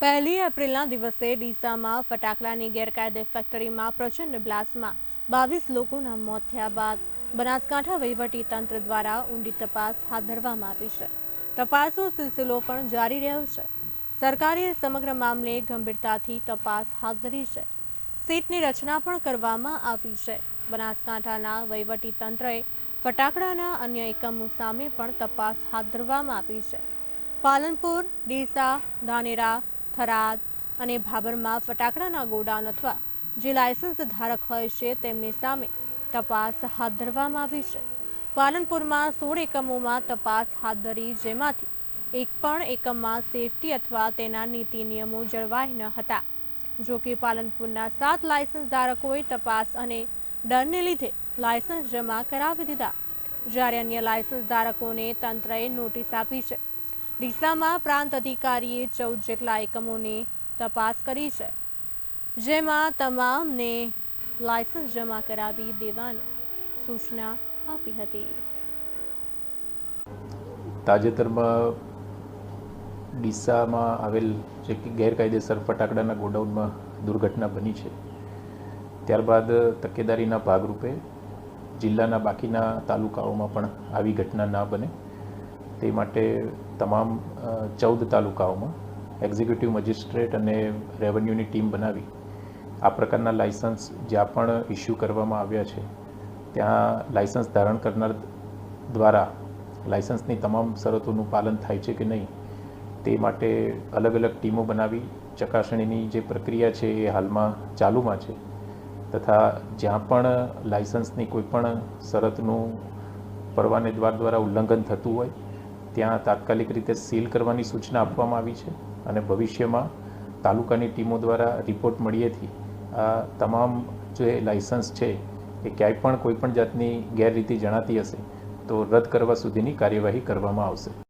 પહેલી એપ્રિલના દિવસે ડીસામાં ફટાકડાની ગેરકાયદે ફેક્ટરીમાં પ્રચંડ બ્લાસ્ટમાં બાવીસ લોકોના મોત થયા બાદ બનાસકાંઠા વહીવટી તંત્ર દ્વારા ઊંડી તપાસ હાથ ધરવામાં આવી છે. તપાસનો સિલસિલો પણ જારી રહ્યો છે. સરકારે સમગ્ર મામલે ગંભીરતાથી તપાસ હાથ ધરી છે. સીટની રચના પણ કરવામાં આવી છે. બનાસકાંઠાના વહીવટી તંત્રએ ફટાકડાના અન્ય એકમો સામે પણ તપાસ હાથ ધરવામાં આવી છે. પાલનપુર, ડીસા, ધાનેરા થરાદ અને ભાભરમાં ફટાકડાના ગોડાઉન અથવા જે લાયસન્સ ધારક હોય છે, તેમની સામે તપાસ હાથ ધરવામાં આવી છે. પાલનપુરમાં સોળ એકમોમાં તપાસ હાથ ધરી, જેમાંથી એક પણ એકમમાં સેફટી અથવા તેના નીતિ નિયમો જળવાઈ ન હતા. જો કે પાલનપુરના સાત લાયસન્સ ધારકોએ તપાસ અને દંડને લીધે લાયસન્સ જમા કરાવી દીધા. જ્યારે અન્ય લાયસન્સ ધારકોને તંત્રએ નોટિસ આપી છે ડીસામાં પ્રાંત અધિકારીએ ચૌદ જેટલા એકમોની તપાસ કરી છે, જેમાં તમામને લાયસન્સ જમા કરાવી દેવાની સૂચના આપી હતી. તાજેતરમાં ડીસામાં આવેલ જે ગેરકાયદેસર ફટાકડાના ગોડાઉનમાં દુર્ઘટના બની છે. ત્યારબાદ તકેદારીના ભાગરૂપે જિલ્લાના બાકીના તાલુકાઓમાં પણ આવી ઘટના ના બને. તે માટે તમામ ચૌદ તાલુકાઓમાં એક્ઝિક્યુટિવ મજિસ્ટ્રેટ અને રેવન્યુની ટીમ બનાવી આ પ્રકારના લાયસન્સ જ્યાં પણ ઇસ્યુ કરવામાં આવ્યા છે, ત્યાં લાયસન્સ ધારણ કરનાર દ્વારા લાયસન્સની તમામ શરતોનું પાલન થાય છે કે નહીં, તે માટે અલગ અલગ ટીમો બનાવી ચકાસણીની જે પ્રક્રિયા છે એ હાલમાં ચાલુમાં છે તથા જ્યાં પણ લાયસન્સની કોઈ પણ શરતનું પરવાનેદાર દ્વારા ઉલ્લંઘન થતું હોય ત્યાં તાત્કાલિક રીતે સીલ કરવાની સૂચના આપવામાં આવી છે અને ભવિષ્યમાં તાલુકાની ટીમો દ્વારા રિપોર્ટ મળીએથી આ તમામ જે લાઇસન્સ છે એ ક્યાંય પણ કોઈ પણ જાતની ગેરરીતિ જણાતી હશે તો રદ કરવા સુધીની કાર્યવાહી કરવામાં આવશે.